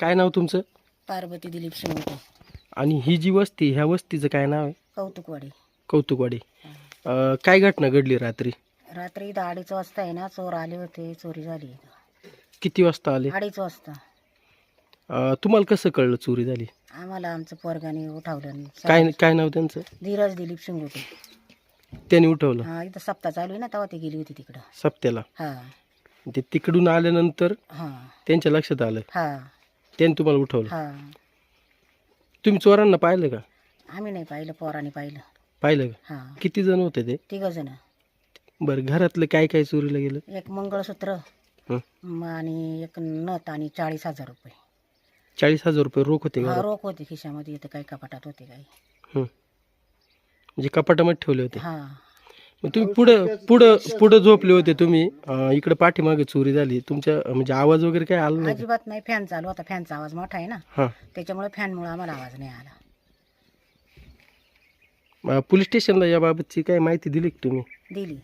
काय नाव तुमचं? पार्वती दिलीप शिंगटे. आणि ही जी वस्ती ह्या वस्तीचं काय नाव आहे? कौतुकवाडी. कौतुकवाडी. अं, काय घटना घडली रात्री? रात्री इथं अडीच वाजता आहे ना चोर आले होते चोरी झाली. किती वाजता आले? अडीच वाजता. अं, तुम्हाला कसं कळलं चोरी झाली? आम्हाला आमचं पोरगाने उठवलं काय काय नाव त्यांचं? धीरज दिलीप शिंगोटे. त्यांनी उठवलं? हा इथं सप्ताह चालू आहे ना तेव्हा ते गेली होती तिकडं. सप्त्याला? हा. ते तिकडून आल्यानंतर हा. त्यांच्या लक्षात आलं? हा. त्यांनी तुम्हाला उठवलं. हा. तुम्ही चोरांना पाहिलं का? आम्ही नाही पाहिलं पोराने पाहिलं. पाहिलं का? हा. किती जण होते ते? तिघ जण. बरं घरातलं काय काय चोरीला गेलं? एक मंगळसूत्र हं. म आणि एक नथ आणि चाळीस हजार रुपये. चाळीस हजार रुपये रोख होते हा घरात? रोख होते खिशामध्ये काही कपाटात होते काही. हं. म्हणजे कपाटामध्ये ठेवले होते? हा. मग तुम्ही पुढं पुढं पुढं झोपले होते तुम्ही. अं, इकडं पाठीमागे चोरी झाली. तुमच्या म्हणजे आवाज वगैरे काय आला नाही? अजिबात नाही. फॅन चालू होता. फॅनचा आवाज मोठा आहे ना. हां. त्याच्यामुळे फॅनमुळे आम्हाला आवाज नाही आला. मग पोलीस स्टेशनला याबाबतची काय माहिती दिली का तुम्ही? दिली.